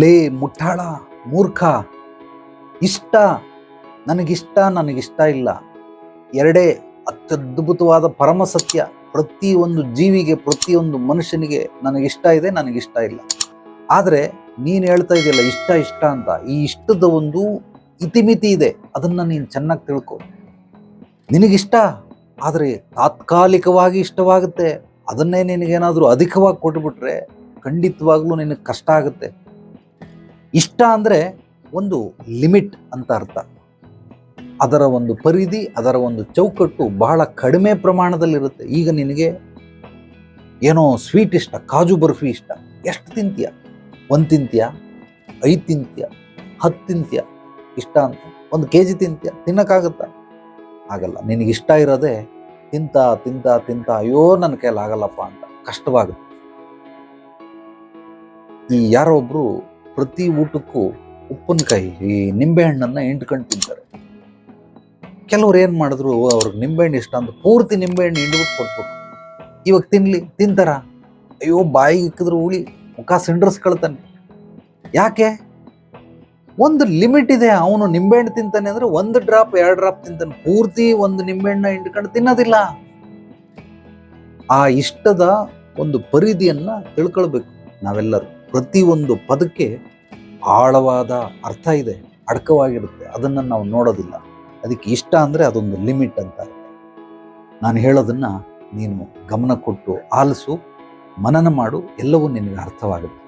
ಲೇ ಮುಟ್ಟಾಳ ಮೂರ್ಖ, ಇಷ್ಟ, ನನಗಿಷ್ಟ ನನಗಿಷ್ಟ ಇಲ್ಲ. ಎರಡೇ ಅತ್ಯದ್ಭುತವಾದ ಪರಮ ಸತ್ಯ ಪ್ರತಿಯೊಂದು ಜೀವಿಗೆ, ಪ್ರತಿಯೊಂದು ಮನುಷ್ಯನಿಗೆ ನನಗಿಷ್ಟ ಇದೆ, ನನಗಿಷ್ಟ ಇಲ್ಲ. ಆದರೆ ನೀನು ಹೇಳ್ತಾ ಇದೆಯಲ್ಲ, ಇಷ್ಟ ಇಷ್ಟ ಅಂತ. ಈ ಇಷ್ಟದ ಒಂದು ಇತಿಮಿತಿ ಇದೆ. ಅದನ್ನು ನೀನು ಚೆನ್ನಾಗಿ ತಿಳ್ಕೊ. ನಿನಗಿಷ್ಟ, ಆದರೆ ತಾತ್ಕಾಲಿಕವಾಗಿ ಇಷ್ಟವಾಗುತ್ತೆ. ಅದನ್ನೇ ನಿನಗೇನಾದರೂ ಅಧಿಕವಾಗಿ ಕೊಟ್ಬಿಟ್ರೆ ಖಂಡಿತವಾಗ್ಲೂ ನಿನಗೆ ಕಷ್ಟ ಆಗುತ್ತೆ. ಇಷ್ಟ ಅಂದರೆ ಒಂದು ಲಿಮಿಟ್ ಅಂತ ಅರ್ಥ. ಅದರ ಒಂದು ಪರಿಧಿ, ಅದರ ಒಂದು ಚೌಕಟ್ಟು ಬಹಳ ಕಡಿಮೆ ಪ್ರಮಾಣದಲ್ಲಿರುತ್ತೆ. ಈಗ ನಿನಗೆ ಏನೋ ಸ್ವೀಟ್ ಇಷ್ಟ, ಕಾಜು ಬರ್ಫಿ ಇಷ್ಟ. ಎಷ್ಟು ತಿಂತೀಯ? ಒಂದು ತಿಂತೀಯ? ಐದು ತಿಂತೀಯ? ಹತ್ತು ತಿಂತೀಯ? ಇಷ್ಟ ಅಂತ. ಒಂದು ಕೆ ಜಿ ತಿಂತೀಯ? ತಿನ್ನೋಕ್ಕಾಗತ್ತ? ಆಗಲ್ಲ. ನಿನಗೆ ಇಷ್ಟ ಇರೋದೇ ತಿಂತ ತಿಂತ ತಿಂತ, ಅಯ್ಯೋ ನನ್ನ ಕೈಯಲ್ಲಿ ಆಗಲ್ಲಪ್ಪ ಅಂತ. ಕಷ್ಟವಾಗುತ್ತೆ. ಈ ಯಾರೋ ಒಬ್ರು ಪ್ರತಿ ಊಟಕ್ಕೂ ಉಪ್ಪಿನಕಾಯಿ ಈ ನಿಂಬೆಹಣ್ಣನ್ನ ಹಿಂಡ್ಕೊಂಡು ತಿಂತಾರೆ. ಕೆಲವ್ರು ಏನು ಮಾಡಿದ್ರು, ಅವ್ರಿಗೆ ನಿಂಬೆಹಣ್ಣು ಇಷ್ಟ ಅಂತ ಪೂರ್ತಿ ನಿಂಬೆಹಣ್ಣು ಹಿಂಡ್ಬಿಟ್ಟು ಕೊಟ್ಬಿಟ್ಟು ಇವಾಗ ತಿನ್ಲಿ, ತಿಂತಾರ? ಅಯ್ಯೋ, ಬಾಯಿಗೆ ಇಕ್ಕಿದ್ರು ಉಳಿ ಮುಖ ಸಿಂಡ್ರಸ್ಕೊಳ್ತಾನೆ. ಯಾಕೆ? ಒಂದು ಲಿಮಿಟ್ ಇದೆ, ಅವನು ನಿಂಬೆಹಣ್ಣು ತಿಂತಾನೆ ಅಂದ್ರೆ ಒಂದು ಡ್ರಾಪ್, ಎರಡು ಡ್ರಾಪ್ ತಿಂತಾನೆ. ಪೂರ್ತಿ ಒಂದು ನಿಂಬೆಹಣ್ಣ ಹಿಂಡ್ಕೊಂಡು ತಿನ್ನೋದಿಲ್ಲ. ಆ ಇಷ್ಟದ ಒಂದು ಪರಿಧಿಯನ್ನು ತಿಳ್ಕೊಳ್ಬೇಕು ನಾವೆಲ್ಲರೂ. ಪ್ರತಿಯೊಂದು ಪದಕ್ಕೆ ಆಳವಾದ ಅರ್ಥ ಇದೆ, ಅಡಕವಾಗಿರುತ್ತೆ. ಅದನ್ನು ನಾವು ನೋಡೋದಿಲ್ಲ. ಅದಕ್ಕೆ ಇಷ್ಟ ಅಂದರೆ ಅದೊಂದು ಲಿಮಿಟ್ ಅಂತ ನಾನು ಹೇಳೋದನ್ನು ನೀನು ಗಮನ ಕೊಟ್ಟು ಆಲಿಸು, ಮನನ ಮಾಡು, ಎಲ್ಲವೂ ನಿನಗೆ ಅರ್ಥವಾಗುತ್ತೆ.